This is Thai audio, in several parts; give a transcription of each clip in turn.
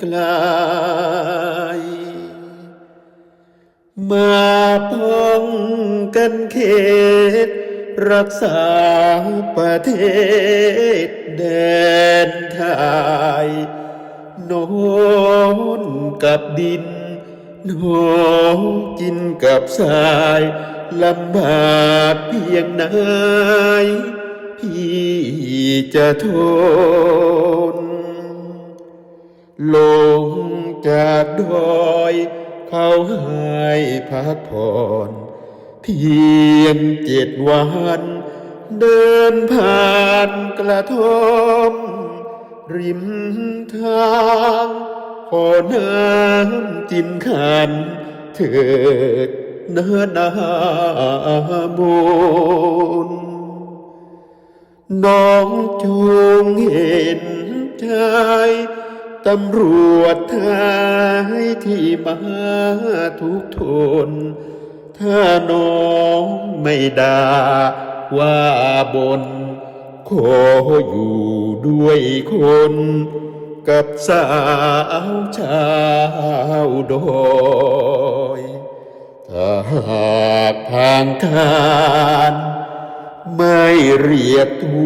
ไกล มาป้องกันเขต รักษาประเทศแดนไทยโน้นกับดินโน้นกินกับทรายลำบากเพียงไหนพี่จะทนล จากดอย เขาให้พักผ่อนเพียงเจ็ดวัน เดินผ่านกระท่อม ริมทางขอน้ำจินขัน เถิดเนื้อนาบุญน้องจงเห็นใจ ตำรวจไทยที่มาทุกทน ถ้าน้องไม่ด่าว่าบน ขออยู่ด้วยคน กับสาวชาวดอยถ้าหากทางการไม่เรียกตั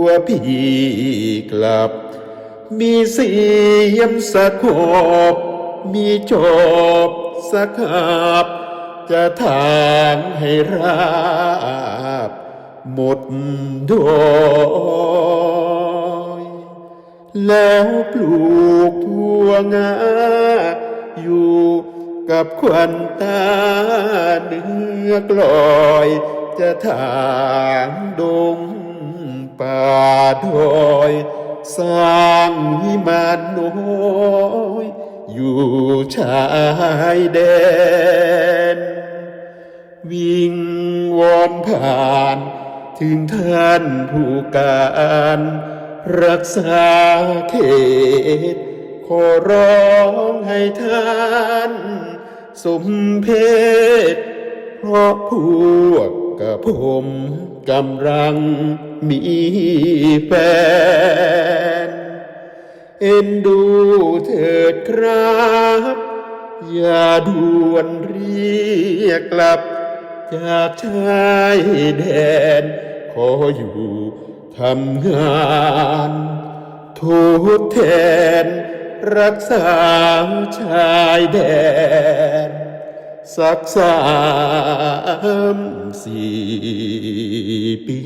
วพี่กลับ มีเสียมสะขบมีจบสะขาบจะทางให้ราบ หมดดอยแล้วปลูกทั่วงา อยู่กับควันตาเนื้อกลอย จะทางดงป่าดอย สร้างวิมานน้อยอยู่ชายแดน วิ่งวอนผ่านถึงท่านผู้การรักษาเขต ขอร้องให้ท่าน สมเพศเพราะพวก กับผมกำลังมีแฟน เอ็นดูเถิดครับ อย่าด่วนเรียกกลับ จากชายแดน ขออยู่ทำงานทดแทน รักษาชายแดน สักสามสี่ปี